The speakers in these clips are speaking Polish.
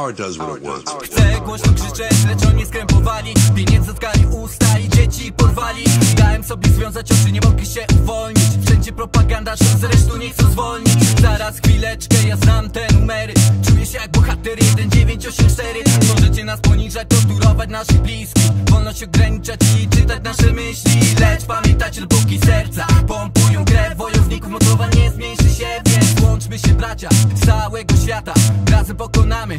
Power does what it wants. Chcę głośno krzyczeć, lecz oni skrępowali. Pieniądze zatkali usta i dzieci porwali. Dałem sobie związać oczy, nie mogli się uwolnić. Wszędzie propaganda, że zresztą nie chcą zwolnić. Zaraz chwileczkę, ja znam te numery. Czuję się jak bohater 1984 Możecie nas poniżać, torturować naszych bliskich. Wolność ograniczać i czytać nasze myśli. Lecz pamiętajcie, dopóki serca. Pompują krew Wojowników mocowa nie zmniejszy się, więc łączmy się bracia z całego świata. Razem pokonamy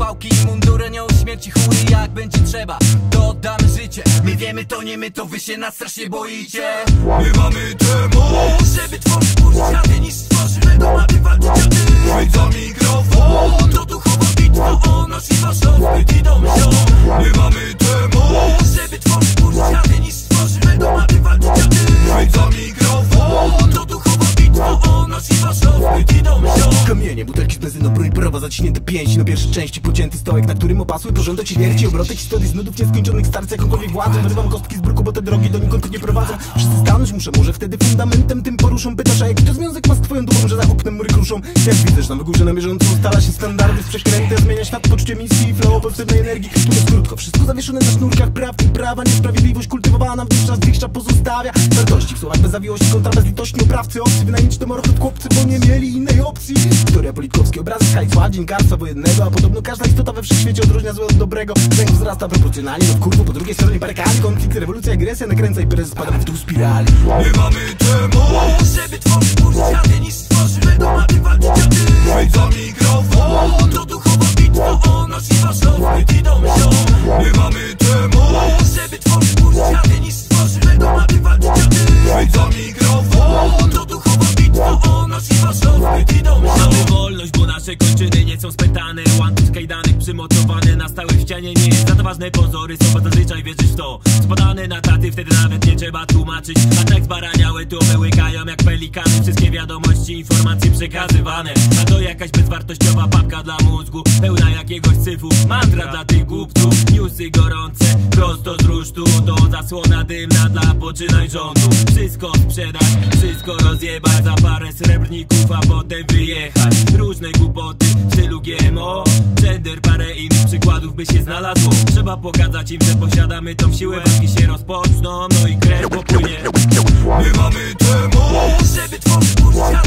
nam są pałki i mundury Anioł śmierci chóry jak będzie trzeba. To oddamy życie. My wiemy to nie my, to wy się nas strasznie boicie. My mamy tę moc Żeby tworzyć burze światy niż stworzymy To mamy walczyć o ty Wejdź za mikrofon To duchowa bitwa o nasz i wasz odbyt i dom ziom My mamy tę moc Żeby tworzyć burze światy niż stworzymy To mamy walczyć o ty Wejdź za mikrofon To duchowa bitwa o nasz i wasz odbyt i dom ziom Kamienie, butelki z benzyną, broń parowa, zaciśnięte pięści Na pierwszej części pocięty stołek, na którym opasły porządek śmierci Obrotek historii z nudów nieskończonych starcy jakąkolwiek władzą Wyrywam kostki z bruku, bo te drogi do nikąd nie prowadzą. Wszyscy stanąć muszę, może wtedy fundamentem tym poruszą. Pytasz, a jaki to związek ma z twoją duchą, że za oknem mury kruszą? Jak widzę, że na wygórze na bieżąco ustala się standardy z przekręty Zmienia świat poczucie misji i flow potrzebnej energii. Mówiąc krótko, wszystko zawieszone na sznurkach prawdy i prawa. Niesprawiedliwość kultywowana wówczas większa pozostawia. Wartości w słowach bez zawiłości, kontra bez litości Oprawcy. Obcy, wynajmić chłopcy, bo nie mieli innej opcji. Historia politkowskie obrazy, wojennego A podobno każda istota we wszechświecie odróżnia złe od dobrego. Węg wzrasta proporcjonalnie do kurwu, po drugiej stronie barykady Konflikt, rewolucja, agresja, nakręca i prezes spada w dół spirali. My mamy moc Żeby tworzyć Łańcuch kajdanek przymocowane na stałe w ścianie. Nie jest za to ważne pozory, są bo zazwyczaj wierzysz w to. Spadane na taty, wtedy nawet nie trzeba tłumaczyć. A tak zbaraniałe tu wyłykają jak pelikany. Wszystkie wiadomości, informacje przekazywane. A to jakaś bezwartościowa papka dla mózgu Pełna jakiegoś syfu, mantra dla tych głupców. Newsy gorące, prosto z rusztu To zasłona dymna dla poczynań rządu. Wszystko sprzedać, wszystko rozjebać Za parę srebrników, a potem wyjechać. Różne głupoty w stylu GMO Gender, parę innych przykładów by się znalazło. Trzeba pokazać im, że posiadamy tą siłę Walki się rozpoczną, no i krew popłynie. My mamy tę moc Żeby tworzyć burze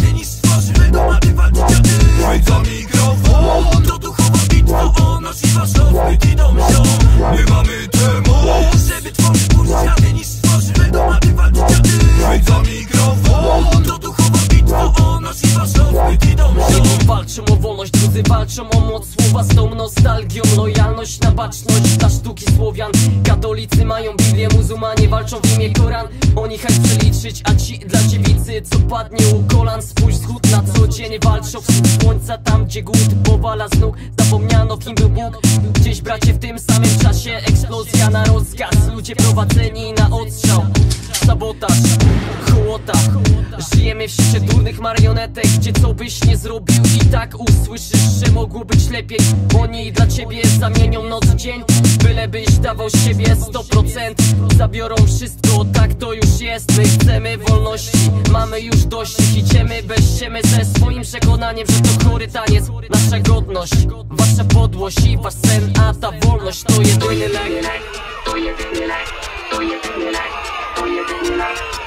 nostalgią, lojalność na baczność Dla sztuki Słowian. Katolicy mają Biblię, muzułmanie walczą w imię Koran. Oni chęć przeliczyć, a ci dla dziewicy Co padnie u kolan, spójrz wschód na co dzień Walczą wschód słońca, tam gdzie głód powala z nóg. Zapomniano kim był Bóg. Gdzieś bracie w tym samym czasie eksplozja na rozkaz. Ludzie prowadzeni na odstrzał. Sabotaż, hołota Żyjemy w świecie durnych marionetek Gdzie co byś nie zrobił i tak usłyszysz, że mogło być lepiej. Oni dla ciebie zamienią noc w dzień Byle byś dawał siebie 100% Zabiorą wszystko, tak to już jest. My chcemy wolności, mamy już dość. Idziemy bez siemy ze swoim przekonaniem, że to chory taniec. Nasza godność, wasza podłość i wasz sen A ta wolność to jedyny lek. To jedyny lek, to jedyny lek, to jedyny lek, to jedyny lek.